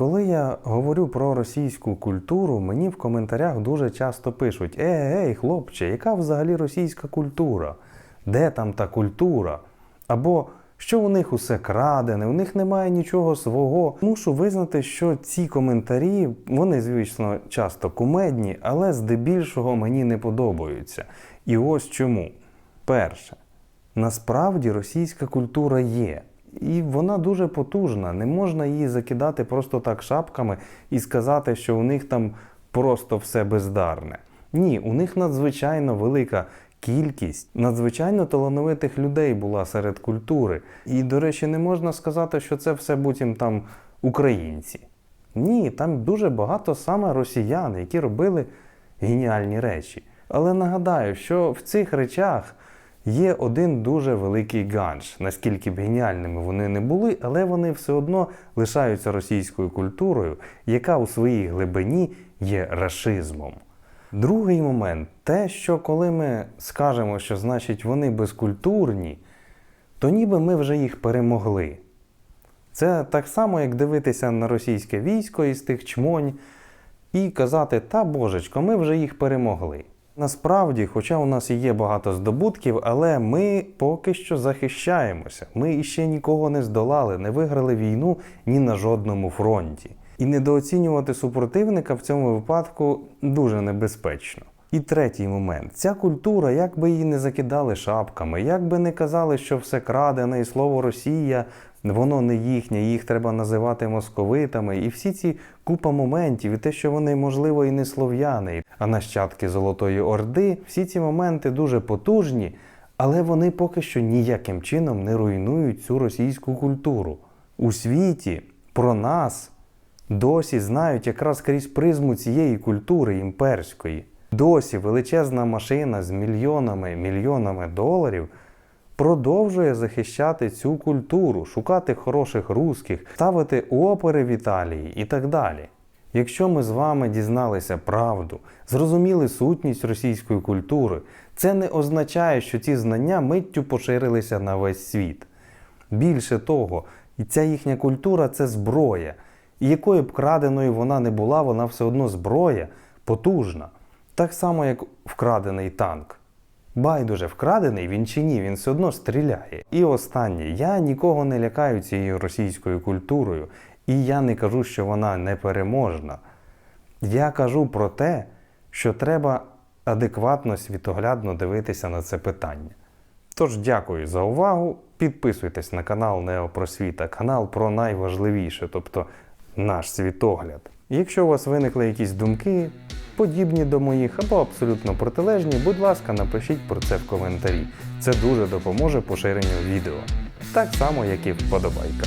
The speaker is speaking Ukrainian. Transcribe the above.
Коли я говорю про російську культуру, мені в коментарях дуже часто пишуть: Ей, ей, хлопче, яка взагалі російська культура? Де там та культура? Або що у них усе крадене, у них немає нічого свого. Мушу визнати, що ці коментарі, вони, звісно, часто кумедні, але здебільшого мені не подобаються. І ось чому. Перше, насправді російська культура є. І вона дуже потужна. Не можна її закидати просто так шапками і сказати, що у них там просто все бездарне. Ні, у них надзвичайно велика кількість надзвичайно талановитих людей була серед культури. І, до речі, не можна сказати, що це все буцім там українці. Ні, там дуже багато саме росіян, які робили геніальні речі. Але нагадаю, що в цих речах є один дуже великий ганж. Наскільки б геніальними вони не були, але вони все одно лишаються російською культурою, яка у своїй глибині є рашизмом. Другий момент те, що коли ми скажемо, що значить вони безкультурні, то ніби ми вже їх перемогли. Це так само, як дивитися на російське військо із тих чмонь і казати, та божечко, ми вже їх перемогли. Насправді, хоча у нас і є багато здобутків, але ми поки що захищаємося. Ми іще нікого не здолали, не виграли війну ні на жодному фронті. І недооцінювати супротивника в цьому випадку дуже небезпечно. І третій момент: ця культура, як би її не закидали шапками, як би не казали, що все крадене, і слово Росія, воно не їхнє, їх треба називати московитами. І всі ці купа моментів, і те, що вони, можливо, і не слов'яни, а нащадки Золотої Орди, всі ці моменти дуже потужні, але вони поки що ніяким чином не руйнують цю російську культуру. У світі про нас досі знають якраз крізь призму цієї культури імперської. Досі величезна машина з мільйонами мільйонами доларів продовжує захищати цю культуру, шукати хороших русських, ставити опери в Італії і так далі. Якщо ми з вами дізналися правду, зрозуміли сутність російської культури, це не означає, що ці знання миттю поширилися на весь світ. Більше того, ця їхня культура це зброя. І якою б краденою вона не була, вона все одно зброя потужна. Так само, як вкрадений танк. Байдуже, вкрадений він чи ні, він все одно стріляє. І останнє, я нікого не лякаю цією російською культурою, і я не кажу, що вона непереможна. Я кажу про те, що треба адекватно, світоглядно дивитися на це питання. Тож дякую за увагу. Підписуйтесь на канал Неопросвіта, канал про найважливіше, тобто наш світогляд. Якщо у вас виникли якісь думки, подібні до моїх або абсолютно протилежні, будь ласка, напишіть про це в коментарі. Це дуже допоможе поширенню відео. Так само, як і вподобайка.